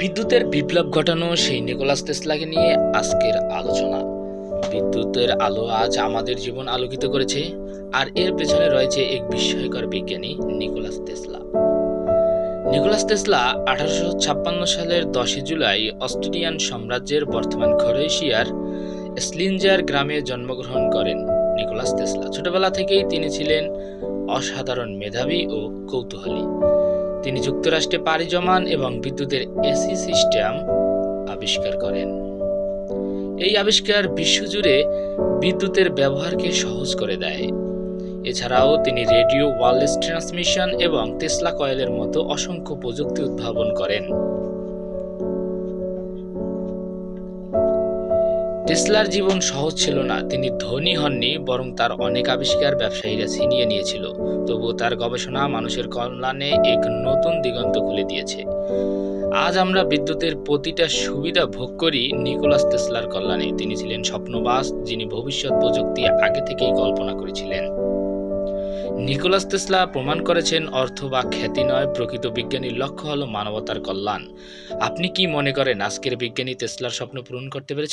বিদ্যুতের বিপ্লব ঘটানো সেই নিকোলাস তেসলাকে নিয়ে আজকের আলোচনা। বিদ্যুতের আলো আজ আমাদের জীবন আলোকিত করেছে, আর এর পেছনে রয়েছে এক বিস্ময়কর বিজ্ঞানী নিকোলাস তেসলা। নিকোলাস তেসলা আঠারোশো ছাপ্পান্ন সালের দশই জুলাই অস্ট্রেলিয়ান সাম্রাজ্যের বর্তমান ক্রোয়েশিয়ার স্লিনজার গ্রামে জন্মগ্রহণ করেন নিকোলাস তেসলা। ছোটবেলা থেকেই তিনি ছিলেন অসাধারণ মেধাবী ও কৌতূহলী। তিনি যুক্তরাষ্ট্রে পাড়ি জমান এবং বিদ্যুতের এসি সিস্টেম আবিষ্কার করেন। এই আবিষ্কার বিশ্বজুড়ে বিদ্যুতের ব্যবহারকে সহজ করে দেয়। এছাড়াও তিনি রেডিও ওয়ারলেস ট্রান্সমিশন এবং তেসলা কয়েলের মতো অসংখ্য প্রযুক্তি উদ্ভাবন করেন। টেসলার জীবন সহজ ছিল না। তিনি ধনী হননি, বরং তার অনেক আবিষ্কার ব্যবসায়ীরা ছিনিয়ে নিয়েছিল। তবুও তার গবেষণা মানুষের কল্যাণে এক নতুন দিগন্ত খুলে দিয়েছে। আজ আমরা বিদ্যুতের প্রতিটা সুবিধা ভোগ করি নিকোলাস তেসলার কল্যাণে। তিনি ছিলেন স্বপ্নবাস, যিনি ভবিষ্যৎ প্রযুক্তি আগে থেকেই কল্পনা করেছিলেন। নিকোলাস তেসলা প্রমাণ করেছেন অর্থ বা খ্যাতি নয়, প্রকৃত বিজ্ঞানীর লক্ষ্য হলো মানবতার কল্যাণ। আপনি কি মনে করেন আজকের বিজ্ঞানী তেসলার স্বপ্ন পূরণ করতে পেরেছেন?